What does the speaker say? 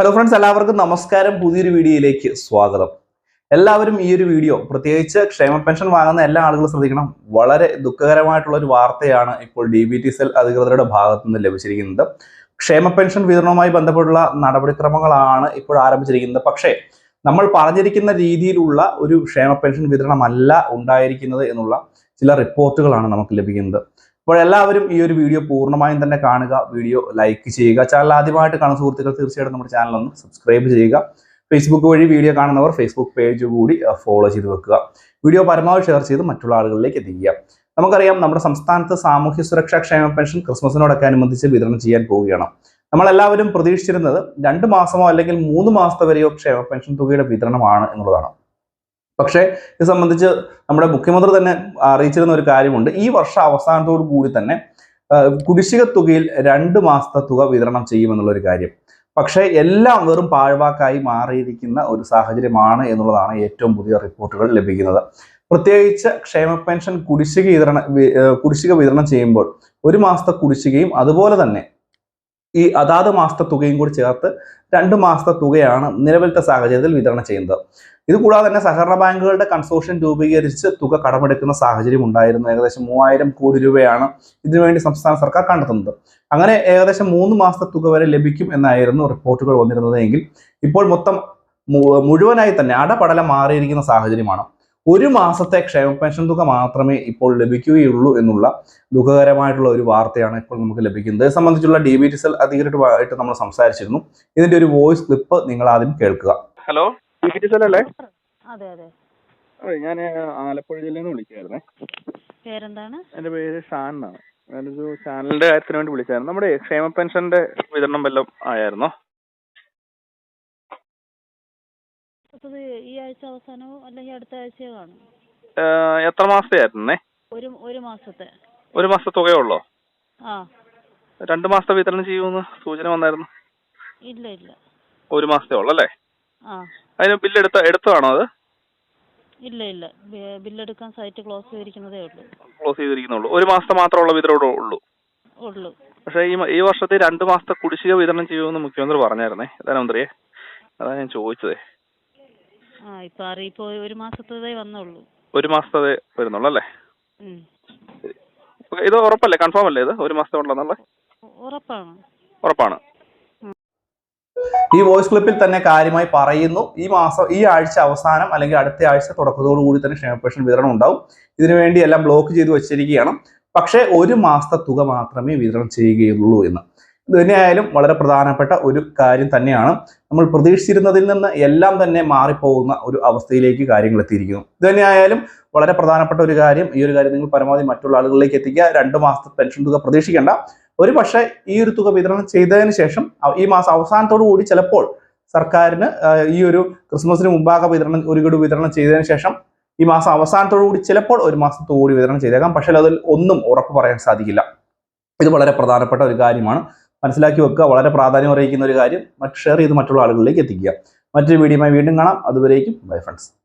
Hello friends എല്ലാവർക്കും നമസ്കാരം. പുതിയൊരു വീഡിയോയിലേക്ക് സ്വാഗതം. എല്ലാവരും ഈ ഒരു വീഡിയോ പ്രത്യേകിച്ച് ക്ഷേമ പെൻഷൻ വാങ്ങുന്ന എല്ലാ ആളുകളും ശ്രദ്ധിക്കണം. വളരെ ദുഃഖകരമായിട്ടുള്ള ഒരു വാർത്തയാണ് ഇപ്പോൾ ഡി ബി ടി സെൽ അധികൃതരുടെ ഭാഗത്തു നിന്ന് ലഭിച്ചിരിക്കുന്നത്. ക്ഷേമ പെൻഷൻ വിതരണവുമായി ബന്ധപ്പെട്ടുള്ള നടപടിക്രമങ്ങളാണ് ഇപ്പോൾ ആരംഭിച്ചിരിക്കുന്നത്. പക്ഷേ നമ്മൾ പറഞ്ഞിരിക്കുന്ന രീതിയിലുള്ള ഒരു ക്ഷേമ പെൻഷൻ വിതരണമല്ല ഉണ്ടായിരിക്കുന്നത് എന്നുള്ള ചില റിപ്പോർട്ടുകളാണ് നമുക്ക് ലഭിക്കുന്നത്. അപ്പോൾ എല്ലാവരും ഈ ഒരു വീഡിയോ പൂർണമായും തന്നെ കാണുക വീഡിയോ ലൈക്ക് ചെയ്യുക. ചാനൽ ആദ്യമായിട്ട് കാണുന്ന സുഹൃത്തുക്കൾ തീർച്ചയായിട്ടും നമ്മുടെ ചാനൽ ഒന്ന് സബ്സ്ക്രൈബ് ചെയ്യുക. ഫേസ്ബുക്ക് വഴി വീഡിയോ കാണുന്നവർ ഫേസ്ബുക്ക് പേജ് കൂടി ഫോളോ ചെയ്ത് വെക്കുക. വീഡിയോ പരമാവധി ഷെയർ ചെയ്ത് മറ്റുള്ള ആളുകളിലേക്ക് എത്തിക്കുക. നമുക്കറിയാം നമ്മുടെ സംസ്ഥാനത്ത് സാമൂഹ്യ സുരക്ഷാ ക്ഷേമ പെൻഷൻ ക്രിസ്മസിനോടൊക്കെ അനുബന്ധിച്ച് വിതരണം ചെയ്യാൻ പോവുകയാണ്. നമ്മളെല്ലാവരും പ്രതീക്ഷിച്ചിരുന്നത് രണ്ട് മാസമോ അല്ലെങ്കിൽ മൂന്ന് മാസത്തെ വരെയോ ക്ഷേമ പെൻഷൻ തുകയുടെ വിതരണമാണ് എന്നുള്ളതാണ്. പക്ഷേ ഇത് സംബന്ധിച്ച് നമ്മുടെ മുഖ്യമന്ത്രി തന്നെ അറിയിച്ചിരുന്ന ഒരു കാര്യമുണ്ട്. ഈ വർഷ അവസാനത്തോടു കൂടി തന്നെ കുടിശ്ശിക തുകയിൽ രണ്ട് മാസത്തെ തുക വിതരണം ചെയ്യുമെന്നുള്ള ഒരു കാര്യം. പക്ഷേ എല്ലാം വെറും പാഴ്വാക്കായി മാറിയിരിക്കുന്ന ഒരു സാഹചര്യമാണ് എന്നുള്ളതാണ് ഏറ്റവും പുതിയ റിപ്പോർട്ടുകൾ ലഭിക്കുന്നത്. പ്രത്യേകിച്ച് ക്ഷേമ പെൻഷൻ കുടിശ്ശിക വിതരണ കുടിശ്ശിക വിതരണം ചെയ്യുമ്പോൾ ഒരു മാസത്തെ കുടിശ്ശികയും അതുപോലെ തന്നെ ഈ അതാത് മാസത്തെ തുകയും കൂടി ചേർത്ത് രണ്ട് മാസത്തെ തുകയാണ് നിലവിലത്തെ സാഹചര്യത്തിൽ വിതരണം ചെയ്യുന്നത്. ഇത് കൂടാതെ തന്നെ സഹകരണ ബാങ്കുകളുടെ കൺസോർഷ്യം രൂപീകരിച്ച് തുക കടമെടുക്കുന്ന സാഹചര്യം ഉണ്ടായിരുന്നു. ഏകദേശം മൂവായിരം കോടി രൂപയാണ് ഇതിനുവേണ്ടി സംസ്ഥാന സർക്കാർ കണ്ടെത്തുന്നത്. അങ്ങനെ ഏകദേശം മൂന്ന് മാസത്തെ തുക വരെ ലഭിക്കും എന്നായിരുന്നു റിപ്പോർട്ടുകൾ വന്നിരുന്നത് ഇപ്പോൾ മൊത്തം മുഴുവനായി തന്നെ അടപടലം മാറിയിരിക്കുന്ന സാഹചര്യമാണ്. ഒരു മാസത്തെ ക്ഷേമ പെൻഷൻ തുക മാത്രമേ ഇപ്പോൾ ലഭിക്കുകയുള്ളൂ എന്നുള്ള ദുഃഖകരമായിട്ടുള്ള ഒരു വാർത്തയാണ് ഇപ്പോൾ നമുക്ക് ലഭിക്കുന്നത്. ഇത് സംബന്ധിച്ചുള്ള ഡി ബി ടി സെൽ അധികൃതമായിട്ട് നമ്മൾ സംസാരിച്ചിരുന്നു. ഇതിന്റെ ഒരു വോയിസ് ക്ലിപ്പ് നിങ്ങൾ ആദ്യം കേൾക്കുക. ഹലോ അല്ലേ? അതെ അതെ. അതെ ഞാൻ ആലപ്പുഴ ജില്ലയിൽ നിന്ന് വിളിക്കായിരുന്നേ പേരെന്താണ്? എന്റെ പേര് ഷാൻ എന്നാണ്. ഞാനൊരു ചാനലിന്റെ കാര്യത്തിന് വേണ്ടി വിളിച്ചായിരുന്നു. നമ്മുടെ ക്ഷേമ പെൻഷന്റെ വിതരണം വല്ലതും ആയിരുന്നോ അത് ഈ ആഴ്ച അവസാനമോ അല്ലെങ്കിൽ അടുത്ത ആഴ്ചയോ കാണും. എത്ര മാസത്തെ ആയിരുന്നേ ഒരു ഒരു മാസത്തെ. ഒരു മാസത്തെ തുകയുള്ളോ? ആ. രണ്ട് മാസത്തെ വിതരണം ചെയ്യുമെന്ന് സൂചന വന്നായിരുന്നു. ഇല്ല ഇല്ല. ഒരു മാസത്തെ ഉള്ളല്ലേ ആ. അതിന് ബില്ല് എടുത്ത എടുത്തതാണോ അത്? ഇല്ല ഇല്ല. ബില്ലെടുക്കാൻ സൈറ്റ് ക്ലോസ് ചെയ്തിരിക്കുന്നതേ ഉള്ളൂ. ക്ലോസ് ചെയ്തിരിക്കുന്നുള്ളൂ ഒരു മാസത്തെ മാത്രമുള്ള വിതരണം ഉള്ളൂ. ഉള്ളൂ. പക്ഷേ ഈ ഈ വർഷത്തെ രണ്ട് മാസത്തെ കുടിശ്ശിക വിതരണം ചെയ്യുമെന്ന് മുഖ്യമന്ത്രി പറഞ്ഞായിരുന്നേ ധനമന്ത്രിയെ. അതാണ് ഞാൻ ചോദിച്ചതേ. ആ ഇപ്പൊ അറിയിപ്പ് ഒരു മാസത്തേതേ വന്നുള്ളൂ. ഒരു മാസത്തെ വരുന്നുള്ളൂ അല്ലേ. ഇത് ഉറപ്പല്ലേ? കൺഫേം അല്ലേ ഇത്? ഒരു മാസത്തെ ഉള്ളതെന്നുള്ള ഉറപ്പാണ്. ഉറപ്പാണ്. ഈ വോയിസ് ക്ലിപ്പിൽ തന്നെ കാര്യമായി പറയുന്നു. ഈ മാസം ഈ ആഴ്ച അവസാനം അല്ലെങ്കിൽ അടുത്ത ആഴ്ച തുടക്കത്തോടു കൂടി തന്നെ ക്ഷേമ പെൻഷൻ വിതരണം ഉണ്ടാവും. ഇതിനുവേണ്ടി എല്ലാം ബ്ലോക്ക് ചെയ്ത് വെച്ചിരിക്കുകയാണ്. പക്ഷേ ഒരു മാസത്തെ തുക മാത്രമേ വിതരണം ചെയ്യുകയുള്ളൂ എന്ന്. തന്നെയായാലും വളരെ പ്രധാനപ്പെട്ട ഒരു കാര്യം തന്നെയാണ്. നമ്മൾ പ്രതീക്ഷിച്ചിരുന്നതിൽ നിന്ന് എല്ലാം തന്നെ മാറിപ്പോകുന്ന ഒരു അവസ്ഥയിലേക്ക് കാര്യങ്ങൾ എത്തിയിരിക്കുന്നു. ഇത് തന്നെയായാലും വളരെ പ്രധാനപ്പെട്ട ഒരു കാര്യം ഈ ഒരു കാര്യം നിങ്ങൾ പരമാവധി മറ്റുള്ള ആളുകളിലേക്ക് എത്തിക്കുക. രണ്ട് മാസത്തെ പെൻഷൻ തുക പ്രതീക്ഷിക്കേണ്ട. ഒരു പക്ഷേ ഈ ഒരു തുക വിതരണം ചെയ്തതിന് ശേഷം ഈ മാസം അവസാനത്തോടു കൂടി ചിലപ്പോൾ സർക്കാരിന് ഈ ഒരു ക്രിസ്മസിന് മുമ്പാകെ വിതരണം ഒരു ഗഡു വിതരണം ചെയ്തതിന് ശേഷം ഈ മാസം അവസാനത്തോടു കൂടി ചിലപ്പോൾ ഒരു മാസത്തോടു കൂടി വിതരണം ചെയ്തേക്കാം. പക്ഷേ അതിൽ ഒന്നും ഉറപ്പ് പറയാൻ സാധിക്കില്ല. ഇത് വളരെ പ്രധാനപ്പെട്ട ഒരു കാര്യമാണ്. മനസ്സിലാക്കി വെക്കുക. വളരെ പ്രാധാന്യം അറിയിക്കുന്ന ഒരു കാര്യം. ഷെയർ ചെയ്ത് മറ്റുള്ള ആളുകളിലേക്ക് എത്തിക്കുക. മറ്റൊരു വീഡിയോയുമായി വീണ്ടും കാണാം. അതുവരേക്കും ബൈ ഫ്രണ്ട്സ്.